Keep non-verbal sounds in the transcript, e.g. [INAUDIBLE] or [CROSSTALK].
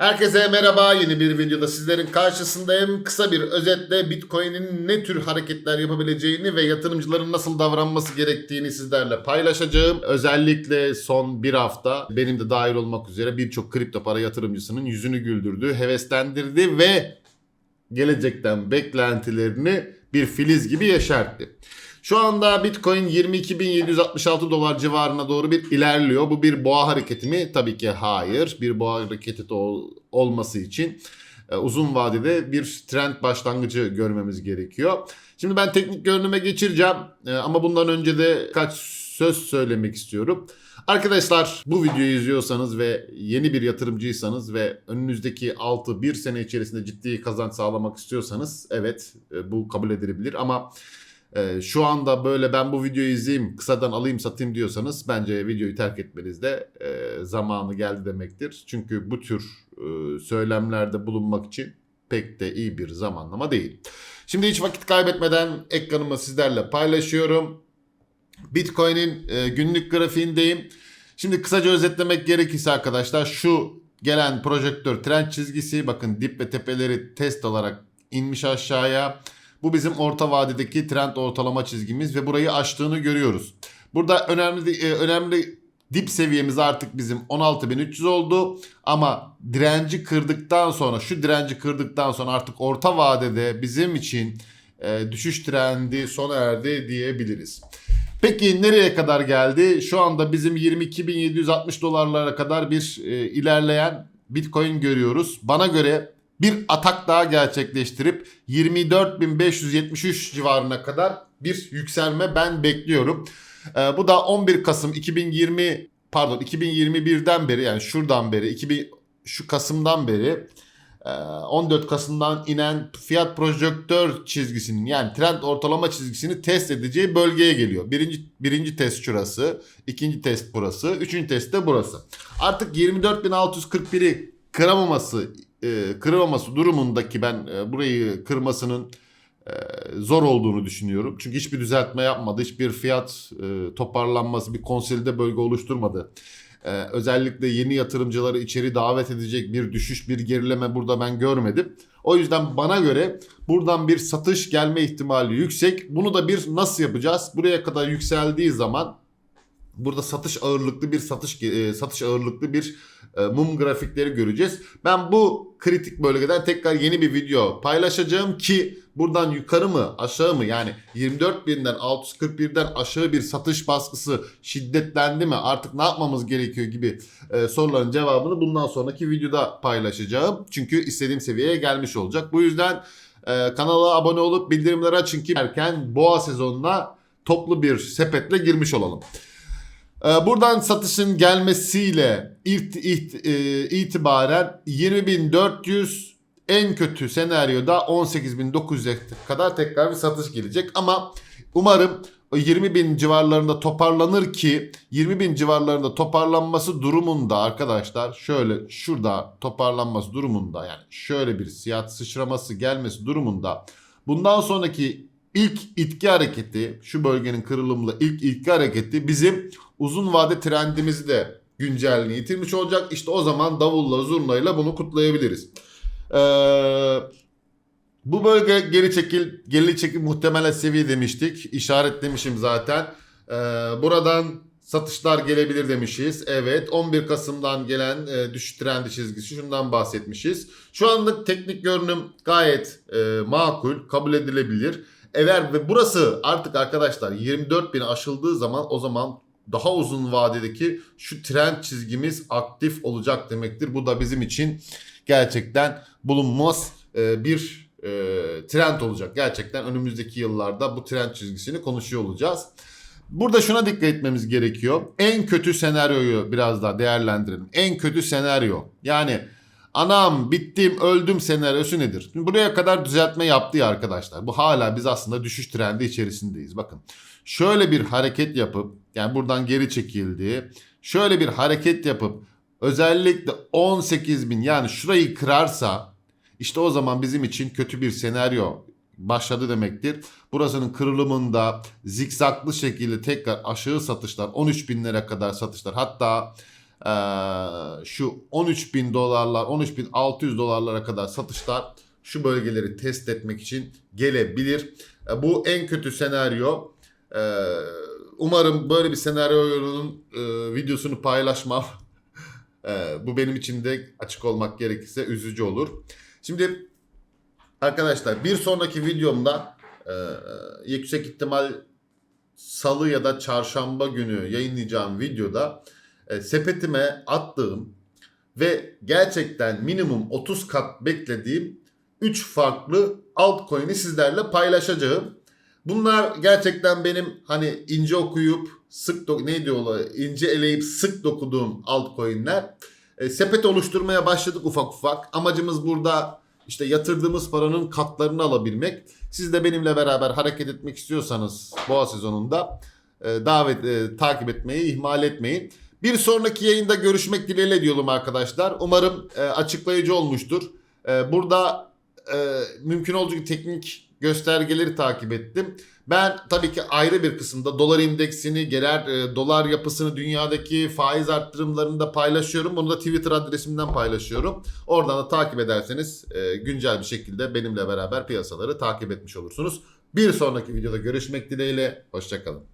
Herkese merhaba. Yeni bir videoda sizlerin karşısındayım. Kısa bir özetle Bitcoin'in ne tür hareketler yapabileceğini ve yatırımcıların nasıl davranması gerektiğini sizlerle paylaşacağım. Özellikle son bir hafta benim de dahil olmak üzere birçok kripto para yatırımcısının yüzünü güldürdü, heveslendirdi ve gelecekten beklentilerini bir filiz gibi yeşertti. Şu anda Bitcoin 22.766 dolar civarına doğru bir ilerliyor. Bu bir boğa hareketi mi? Tabii ki hayır. Bir boğa hareketi de ol- olması için e, uzun vadede bir trend başlangıcı görmemiz gerekiyor. Şimdi ben teknik görünüme geçireceğim E, ama bundan önce de kaç söz söylemek istiyorum. Arkadaşlar bu videoyu izliyorsanız ve yeni bir yatırımcıysanız ve önünüzdeki 6-1 sene içerisinde ciddi kazanç sağlamak istiyorsanız evet e, bu kabul edilebilir ama e, şu anda böyle ben bu videoyu izleyeyim kısadan alayım satayım diyorsanız bence videoyu terk etmenizde e, zamanı geldi demektir. Çünkü bu tür e, söylemlerde bulunmak için pek de iyi bir zamanlama değil. Şimdi hiç vakit kaybetmeden ekranımı sizlerle paylaşıyorum. Bitcoin'in e, günlük grafiğindeyim. Şimdi kısaca özetlemek gerekirse arkadaşlar şu gelen projektör trend çizgisi bakın dip ve tepeleri test olarak inmiş aşağıya. Bu bizim orta vadedeki trend ortalama çizgimiz ve burayı aştığını görüyoruz. Burada önemli e, önemli dip seviyemiz artık bizim 16.300 oldu ama direnci kırdıktan sonra şu direnci kırdıktan sonra artık orta vadede bizim için e, düşüş trendi sona erdi diyebiliriz. Peki nereye kadar geldi? Şu anda bizim 22.760 dolarlara kadar bir e, ilerleyen Bitcoin görüyoruz. Bana göre bir atak daha gerçekleştirip 24.573 civarına kadar bir yükselme ben bekliyorum. E, bu da 11 Kasım 2020 pardon 2021'den beri yani şuradan beri 2000 şu Kasım'dan beri e, 14 Kasım'dan inen fiyat projektör çizgisinin yani trend ortalama çizgisini test edeceği bölgeye geliyor. Birinci, birinci test şurası, ikinci test burası, üçüncü test de burası. Artık 24.641'i kıramaması, e, kıramaması durumundaki ben e, burayı kırmasının e, zor olduğunu düşünüyorum. Çünkü hiçbir düzeltme yapmadı, hiçbir fiyat e, toparlanması, bir konsolide bölge oluşturmadı. Ee, özellikle yeni yatırımcıları içeri davet edecek bir düşüş, bir gerileme burada ben görmedim. O yüzden bana göre buradan bir satış gelme ihtimali yüksek. Bunu da bir nasıl yapacağız? Buraya kadar yükseldiği zaman burada satış ağırlıklı bir satış e, satış ağırlıklı bir e, mum grafikleri göreceğiz. Ben bu kritik bölgeden tekrar yeni bir video paylaşacağım ki buradan yukarı mı aşağı mı yani 24.000'den 641'den aşağı bir satış baskısı şiddetlendi mi artık ne yapmamız gerekiyor gibi e, soruların cevabını bundan sonraki videoda paylaşacağım. Çünkü istediğim seviyeye gelmiş olacak. Bu yüzden e, kanala abone olup bildirimleri açın ki erken boğa sezonuna toplu bir sepetle girmiş olalım. Buradan satışın gelmesiyle irt, irt- e, itibaren 20.400 en kötü senaryoda 18.900'e kadar tekrar bir satış gelecek. Ama umarım o 20.000 civarlarında toparlanır ki 20.000 civarlarında toparlanması durumunda arkadaşlar şöyle şurada toparlanması durumunda yani şöyle bir siyah sıçraması gelmesi durumunda bundan sonraki ilk itki hareketi şu bölgenin kırılımlı ilk itki hareketi bizim uzun vade trendimizi de güncelliğini yitirmiş olacak. İşte o zaman davulla zurnayla bunu kutlayabiliriz. Ee, bu bölge geri çekil geri çekil muhtemelen seviye demiştik. İşaretlemişim zaten. Ee, buradan satışlar gelebilir demişiz. Evet 11 Kasım'dan gelen e, düşüş trendi çizgisi şundan bahsetmişiz. Şu anlık teknik görünüm gayet e, makul, kabul edilebilir. Eğer ve burası artık arkadaşlar 24 bin aşıldığı zaman o zaman daha uzun vadedeki şu trend çizgimiz aktif olacak demektir. Bu da bizim için gerçekten bulunmaz e, bir e, trend olacak. Gerçekten önümüzdeki yıllarda bu trend çizgisini konuşuyor olacağız. Burada şuna dikkat etmemiz gerekiyor. En kötü senaryoyu biraz daha değerlendirelim. En kötü senaryo. Yani anam bittim öldüm senaryosu nedir? Şimdi buraya kadar düzeltme yaptı ya arkadaşlar. Bu hala biz aslında düşüş trendi içerisindeyiz. Bakın şöyle bir hareket yapıp yani buradan geri çekildi. Şöyle bir hareket yapıp özellikle 18 bin yani şurayı kırarsa işte o zaman bizim için kötü bir senaryo başladı demektir. Burasının kırılımında zikzaklı şekilde tekrar aşağı satışlar 13 binlere kadar satışlar hatta Ee, şu 13 bin dolarlar 13 bin 600 dolarlara kadar satışlar şu bölgeleri test etmek için gelebilir. Ee, bu en kötü senaryo. Ee, umarım böyle bir senaryonun e, videosunu paylaşmam. [LAUGHS] Ee, bu benim için de açık olmak gerekirse üzücü olur. Şimdi arkadaşlar bir sonraki videomda e, yüksek ihtimal salı ya da çarşamba günü yayınlayacağım videoda e, sepetime attığım ve gerçekten minimum 30 kat beklediğim 3 farklı altcoin'i sizlerle paylaşacağım. Bunlar gerçekten benim hani ince okuyup sık dok ne diyorlar ince eleyip sık dokuduğum altcoin'ler. E, sepet oluşturmaya başladık ufak ufak. Amacımız burada işte yatırdığımız paranın katlarını alabilmek. Siz de benimle beraber hareket etmek istiyorsanız boğa sezonunda e, davet e, takip etmeyi ihmal etmeyin. Bir sonraki yayında görüşmek dileğiyle diyorum arkadaşlar. Umarım e, açıklayıcı olmuştur. E, burada e, mümkün olduğu teknik göstergeleri takip ettim. Ben tabii ki ayrı bir kısımda dolar indeksini, genel e, dolar yapısını, dünyadaki faiz arttırımlarını da paylaşıyorum. Bunu da Twitter adresimden paylaşıyorum. Oradan da takip ederseniz e, güncel bir şekilde benimle beraber piyasaları takip etmiş olursunuz. Bir sonraki videoda görüşmek dileğiyle. Hoşçakalın.